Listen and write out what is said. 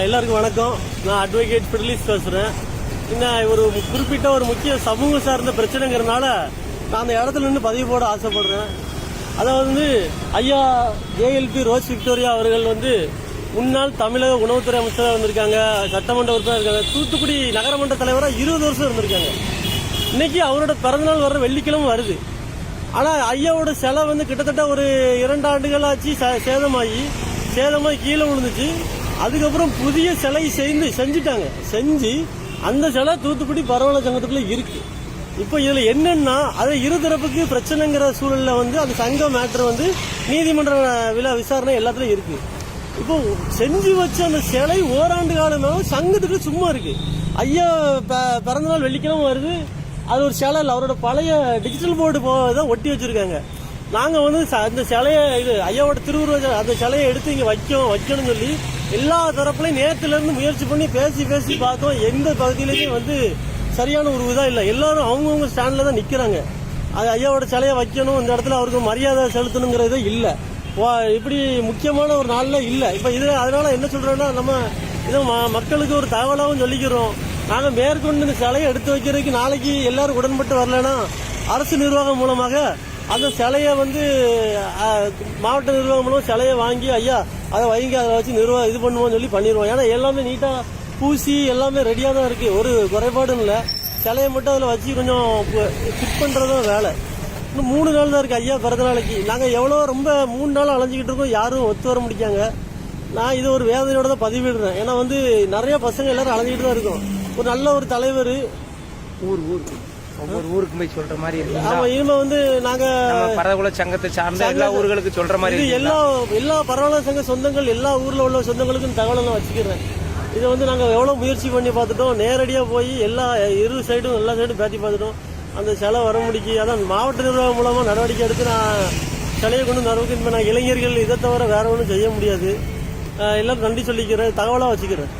எல்லாருக்கும் வணக்கம். நான் அட்வொகேட் பிரிலிஸ் பேசுறேன். இன்னும் ஒரு குறிப்பிட்ட ஒரு முக்கிய சமூக சார்ந்த பிரச்சனைங்கிறனால நான் அந்த இடத்துல நின்று பதிவு போட ஆசைப்படுறேன். அதாவது வந்து ஐயா ஏஎல்பி ரோஸ் விக்டோரியா அவர்கள் வந்து முன்னாள் தமிழக உணவுத்துறை அமைச்சராக இருந்திருக்காங்க சட்டமன்ற உறுப்பினர் இருக்காங்க தூத்துக்குடி நகரமன்ற தலைவராக இருபது வருஷம் இருந்திருக்காங்க. இன்னைக்கு அவரோட பிறந்தநாள் வர்ற வெள்ளிக்கிழமை வருது. ஆனால் ஐயாவோட சிலை வந்து கிட்டத்தட்ட ஒரு இரண்டு ஆண்டுகள் ஆச்சு சே- சேதமாகி சேலமாக கீழே விழுந்துச்சு. அதுக்கப்புறம் புதிய சிலை செய்து செஞ்சுட்டாங்க. செஞ்சு அந்த சிலை தூத்துக்குடி பரவல சங்கத்துக்குள்ளே இருக்குது இப்போ இதில் என்னென்னா அது இருதரப்புக்கு பிரச்சனைங்கிற சூழலில் வந்து அந்த சங்க மேட்ரு வந்து நீதிமன்ற விழா விசாரணை எல்லாத்துலேயும் இருக்குது இப்போ செஞ்சு வச்ச அந்த சிலை ஓராண்டு காலமாக சங்கத்துக்கு சும்மா இருக்குது ஐயா ப- பிறந்தநாள் வெள்ளிக்கிழமை வருது. அது ஒரு சிலை இல்லை அவரோட பழைய டிஜிட்டல் போர்டு தான் ஒட்டி வச்சுருக்காங்க. நாங்கள் வந்து ச- அந்த சிலையை இது ஐயாவோட திருவுருவ அந்த சிலையை எடுத்து இங்கே வைக்கோம் வைக்கணும்னு சொல்லி எல்லா தரப்புலையும் நேரத்துலேருந்து முயற்சி பண்ணி பேசி பேசி பார்த்தோம். எந்த பகுதியிலையும் வந்து சரியான ஒரு இதாக இல்லை. எல்லாரும் அவங்கவுங்க ஸ்டாண்டில் தான் நிற்கிறாங்க அது ஐயாவோட சிலையை வைக்கணும் இந்த இடத்துல அவருக்கு மரியாதை செலுத்தணுங்கிறதே இல்லை. இப்படி முக்கியமான ஒரு நாளில் இல்லை. இப்போ இது அதனால் என்ன சொல்கிறோன்னா நம்ம இதை ம- மக்களுக்கு ஒரு தகவலாகவும் சொல்லிக்கிறோம். நாங்கள் மேற்கொண்டு இந்த சிலையை எடுத்து வைக்கிறதுக்கு நாளைக்கு எல்லாரும் உடன்பட்டு வரலன்னா அரசு நிர்வாகம் மூலமாக அந்த சிலையை வந்து மாவட்ட நிர்வாகம் மூலம் சிலையை வாங்கி ஐயா அதை வைங்க அதை வச்சு நிர்வாகம் இது பண்ணுவோம்னு சொல்லி பண்ணிடுவோம். ஏன்னா எல்லாமே நீட்டாக பூசி எல்லாமே ரெடியாக தான் இருக்குது ஒரு குறைபாடும் இல்லை. சிலையை மட்டும் அதில் வச்சு கொஞ்சம் ஃபிட் பண்ணுறதும் வேலை. இன்னும் மூணு நாள் தான் இருக்குது ஐயா பிறந்த நாளைக்கு. நாங்கள் எவ்வளோ ரொம்ப மூணு நாள் அலைஞ்சிக்கிட்டு இருக்கோம் யாரும் ஒத்து வர முடிக்காங்க நான் இது ஒரு வேதனையோட தான் பதிவிடுறேன். ஏன்னா வந்து நிறைய பசங்க எல்லாரும் அலைஞ்சிக்கிட்டு தான் இருக்கோம். ஒரு நல்ல ஒரு தலைவர் ஊர் ஊர். ஒவ்வொரு ஊருக்கு போய் சொல்ற மாதிரி ஆமா இனிமே வந்து நாங்க பரதகுல சங்கத்தை சார்ந்த எல்லா ஊர்களுக்கு சொல்ற மாதிரி? எல்லா எல்லா பரவாயில்ல சங்க சொந்தங்கள் எல்லா ஊர்ல உள்ள சொந்தங்களுக்கும் தகவலை நான் வச்சுக்கிறேன். இதை வந்து நாங்க எவ்வளவு முயற்சி பண்ணி பார்த்துட்டோம். நேரடியா போய் எல்லா இரு சைடும் எல்லா சைடும் பேட்டி பார்த்துட்டோம். அந்த சிலை வர முடிக்கி அதான் மாவட்ட நிர்வாகம் மூலமா நடவடிக்கை எடுத்து நான் சிலையை கொண்டு நடவடிக்கை நான் இளைஞர்கள் இதை தவிர வேற ஒன்றும் செய்ய முடியாது. அஹ் எல்லாரும் நன்றி சொல்லிக்கிறேன். தகவலா வச்சுக்கிறேன்.